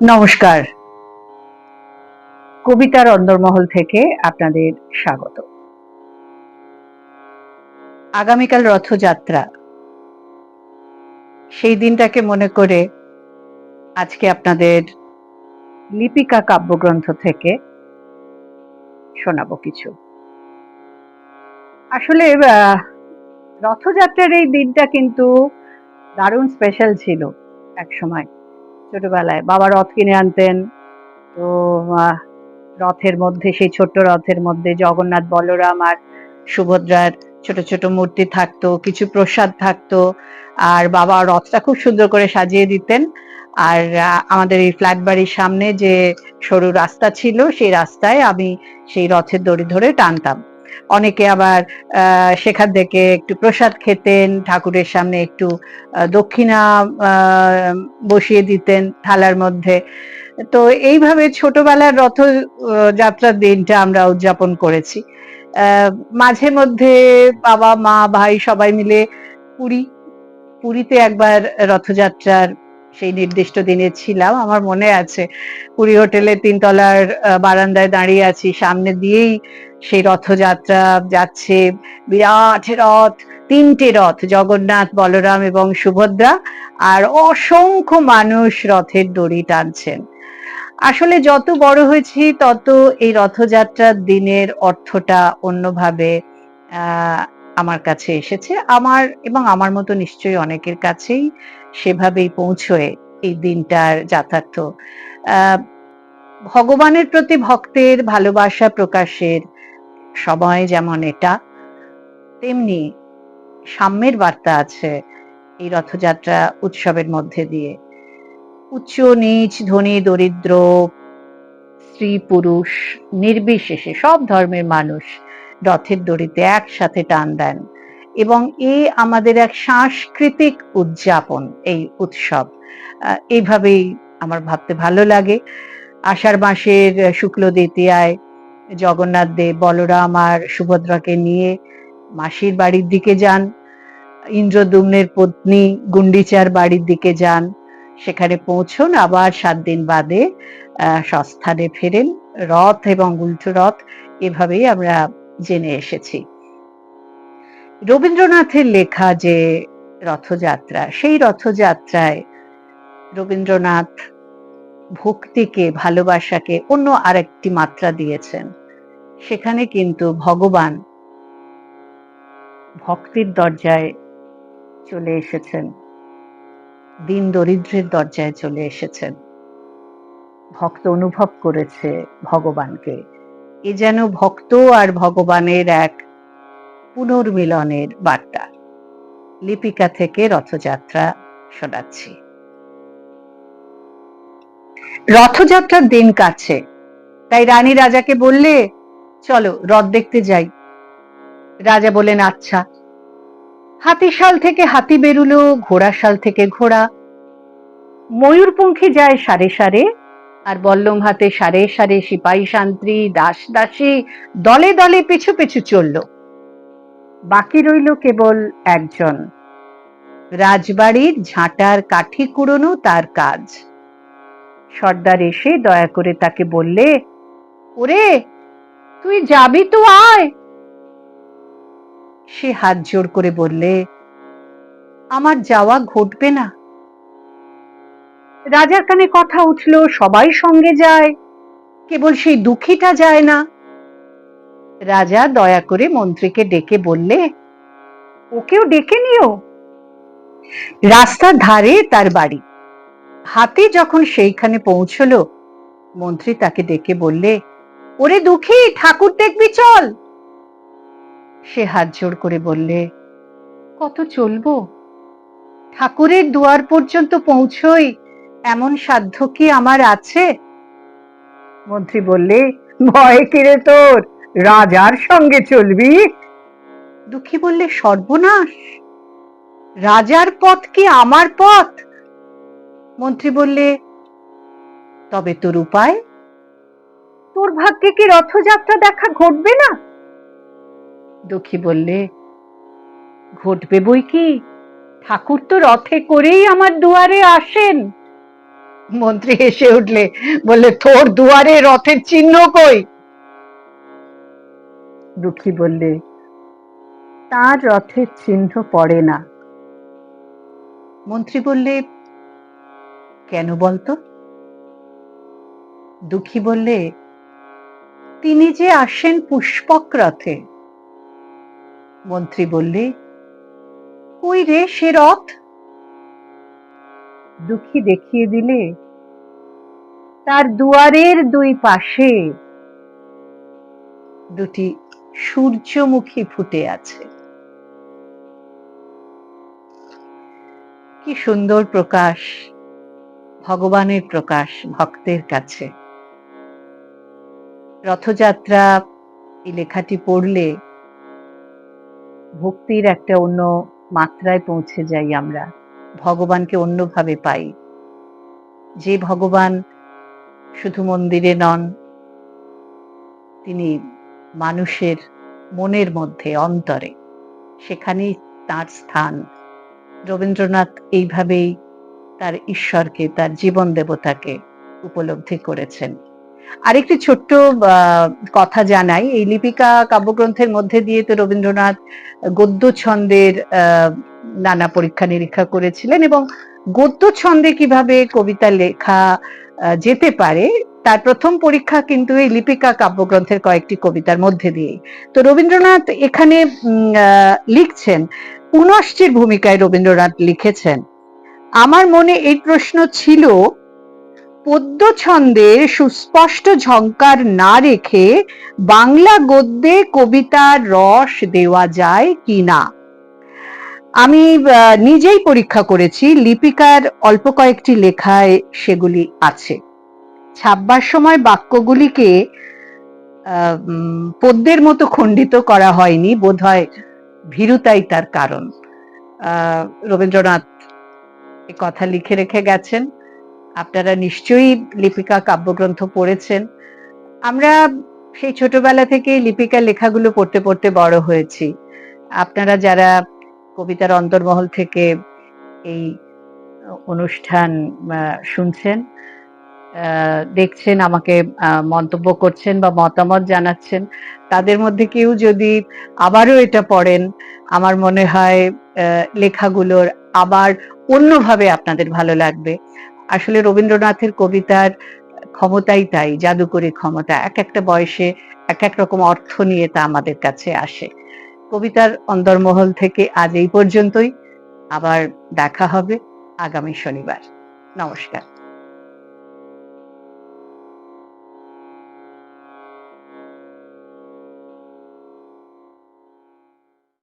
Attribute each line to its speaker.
Speaker 1: নমস্কার। কবিতার অন্দরমহল থেকে আপনাদের স্বাগত। আগামীকাল রথযাত্রা। সেই দিনটাকে মনে করে আজকে আপনাদের লিপিকা কাব্যগ্রন্থ থেকে শোনাবো কিছু। আসলে রথযাত্রার এই দিনটা কিন্তু দারুণ স্পেশাল ছিল এক সময় ছোটবেলায়। বাবা রথ কিনে আনতেন। তো রথের মধ্যে, সেই ছোট্ট রথের মধ্যে জগন্নাথ, বলরাম আর সুভদ্রার ছোট ছোট মূর্তি থাকতো, কিছু প্রসাদ থাকতো। আর বাবা রথটা খুব সুন্দর করে সাজিয়ে দিতেন। আর আমাদের এই ফ্ল্যাট বাড়ির সামনে যে সরু রাস্তা ছিল, সেই রাস্তায় আমি সেই রথের দড়ি ধরে টানতাম। অনেকে আবার সেখান থেকে একটু প্রসাদ খেতেন, ঠাকুরের সামনে একটু দক্ষিণা বসিয়ে দিতেন থালার মধ্যে। তো এইভাবে ছোটবেলার রথ যাত্রার দিনটা আমরা উদযাপন করেছি। মাঝে মধ্যে বাবা, মা, ভাই সবাই মিলে পুরী, পুরীতে একবার রথযাত্রার সেই নির্দিষ্ট দিনে ছিলাম। আমার মনে আছে, পুরী হোটেলের তিনতলার বারান্দায় দাঁড়িয়ে আছি। সামনে দিয়েই সেই রথযাত্রা যাচ্ছে। বিরাট রথ, তিনটে রথ, জগন্নাথ, বলরাম এবং সুভদ্রা। আর অসংখ্য মানুষ রথের দড়ি টানছেন। আসলে যত বড় হয়েছি, তত এই রথযাত্রার দিনের অর্থটা অন্যভাবে আমার কাছে এসেছে। আমার এবং আমার মতো নিশ্চয়ই অনেকের কাছেই সেভাবেই পৌঁছয় এই দিনটার যথার্থ। ভগবানের প্রতি ভক্তের ভালোবাসা প্রকাশের সময় যেমন এটা, তেমনি সাম্যের বার্তা আছে এই রথযাত্রা উৎসবের মধ্যে দিয়ে। উচ্চ, নিচ, ধনী, দরিদ্র, স্ত্রী, পুরুষ, নির্বিশেষে সব ধর্মের মানুষ রথের দড়িতে একসাথে টান দেন। এবং এ আমাদের এক সাংস্কৃতিক উদযাপন এই উৎসব। এইভাবেই আমার ভাবতে ভালো লাগে। আষাঢ় মাসের শুক্ল দ্বিতীয়ায় জগন্নাথ দেব বলরাম আর সুভদ্রাকে নিয়ে মাসির বাড়ির দিকে যান। ইন্দ্রদুম্নের পত্নী গুন্ডিচার বাড়ির দিকে যান। সেখানে পৌঁছন আবার সাত দিন বাদে আহ, স্বস্থানে ফেরেন। রথ এবং উল্টো রথ এভাবেই আমরা জেনে এসেছি। রবীন্দ্রনাথের লেখা যে রথযাত্রা, সেই রথযাত্রায় রবীন্দ্রনাথ ভক্তিকে, ভালোবাসাকে অন্য আরেকটি মাত্রা দিয়েছেন। সেখানে কিন্তু ভগবান ভক্তির দরজায় চলে এসেছেন, দিন দরিদ্রের দরজায় চলে এসেছেন। ভক্ত অনুভব করেছে ভগবানকে। এ যেন ভক্ত আর ভগবানের এক পুনর্মিলনের বার্তা। লিপিকা থেকে রথযাত্রা শোনাচ্ছি। রথযাত্রার দিন কাছে। তাই রানী রাজাকে বললে, চলো, রথ দেখতে যাই। রাজা বলেন আচ্ছা। হাতিশাল থেকে হাতি বেরুলো ঘোড়াশাল থেকে ঘোড়া। ময়ূরপঙ্খী যায় সারে সারে, আর বল্লম হাতে সারে সারে সিপাহী শান্ত্রী দাস দাসী দলে দলে পিছু পিছু চলল। বাকি রইল কেবল একজন। রাজবাড়ির ঝাঁটার কাঠি কুড়োনো তার কাজ। সর্দার এসে দয়া করে তাকে বললে, ওরে, তুই যাবি তো আয়। সে হাত জোর করে বললে, আমার যাওয়া ঘটবে না। রাজার কানে কথা উঠল, সবাই সঙ্গে যায়, কেবল সেই দুঃখীটা যায় না। রাজা দয়া করে মন্ত্রীকে ডেকে বললে, ওকেও ডেকে নিও। রাস্তার ধারে তার বাড়ি। হাতি যখন সেইখানে পৌঁছলো, মন্ত্রী তাকে ডেকে বললে, ওরে দুঃখী, ঠাকুর দেখবি, চল। সে হাত জোড় করে বললে, কত চলবো? ঠাকুরের দুয়ার পর্যন্ত পৌঁছই, এমন সাধ্য কি আমার আছে? মন্ত্রী বললে, ভয় কিরে তোর? রাজার সঙ্গে চলবি। দুঃখী বললে সর্বনাশ। রাজার পথ কি আমার পথ? মন্ত্রী বললে তবে তোর উপায়? তোর ভাগ্যে কি রথযাত্রা দেখা ঘটবে না? দুঃখী বললে ঘটবে বই কি? ঠাকুর তো রথে করেই আমার দুয়ারে আসেন। মন্ত্রী হেসে উঠলে বললে তোর দুয়ারে রথের চিহ্ন কই? দুঃখী বললে, তার রথের চিহ্ন পড়ে না। মন্ত্রী বললে, কেন বলতো? দুঃখী বললে, তিনি যে আসেন পুষ্পক রথে। মন্ত্রী বললে, কই রে সে রথ? দুঃখী দেখিয়ে দিলে, তার দুয়ারের দুই পাশে। দুটি সূর্যমুখী ফুটে আছে। কি সুন্দর প্রকাশ, ভগবানের প্রকাশ ভক্তের কাছে। রথযাত্রা এই লেখাটি পড়লে ভক্তির একটা অন্য মাত্রায় পৌঁছে যাই আমরা, ভগবানকে অন্যভাবে পাই। যে ভগবান শুধু মন্দিরে নন, তিনি মানুষের মনের মধ্যে, অন্তরে। সেখানেই তার স্থান। রবীন্দ্রনাথ এইভাবেই তার ঈশ্বরকে, তার জীবন দেবতাকে উপলব্ধি করেছেন। আরেকটি ছোট্ট কথা জানাই। এই লিপিকা কাব্যগ্রন্থের মধ্যে দিয়ে তো রবীন্দ্রনাথ গদ্য ছন্দের নানা পরীক্ষা নিরীক্ষা করেছিলেন এবং গদ্য ছন্দে কীভাবে কবিতা লেখা যেতে পারে, তার প্রথম পরীক্ষা কিন্তু এই লিপিকা কাব্যগ্রন্থের কয়েকটি কবিতার মধ্যে দিয়ে তো রবীন্দ্রনাথ এখানে লিখছেন পুনশ্চের ভূমিকায় রবীন্দ্রনাথ লিখেছেন, আমার মনে এই প্রশ্ন ছিল পদ্য ছন্দের সুস্পষ্ট ঝঙ্কার না রেখে বাংলা গদ্যে কবিতার রস দেওয়া যায় কি না? আমি নিজেই পরীক্ষা করেছি, লিপিকার অল্প কয়েকটি লেখায় সেগুলি আছে। ছাপবার সময় বাক্যগুলিকে পদ্যের মতো খণ্ডিত করা হয়নি, বোধহয় ভীরুতাই তার কারণ। রবীন্দ্রনাথ এ কথা লিখে রেখে গেছেন। আপনারা নিশ্চয়ই লিপিকা কাব্যগ্রন্থ পড়েছেন। আমরা সেই ছোটবেলা থেকে লিপিকার লেখাগুলো পড়তে পড়তে বড় হয়েছি। আপনারা যারা কবিতার অন্তর্মহল থেকে এই অনুষ্ঠান শুনছেন। দেখছেন, আমাকে মন্তব্য করছেন বা মতামত জানাচ্ছেন। তাদের মধ্যে কেউ যদি আবারও এটা পড়েন, আমার মনে হয় লেখাগুলোর আবার অন্যভাবে আপনাদের ভালো লাগবে। আসলে রবীন্দ্রনাথের কবিতার ক্ষমতাই তাই জাদুকরী ক্ষমতা। এক একটা বয়সে এক এক রকম অর্থ নিয়ে তা আমাদের কাছে আসে। কবিতার অন্দরমহল থেকে আজ এই পর্যন্তই। আবার দেখা হবে আগামী শনিবার। নমস্কার।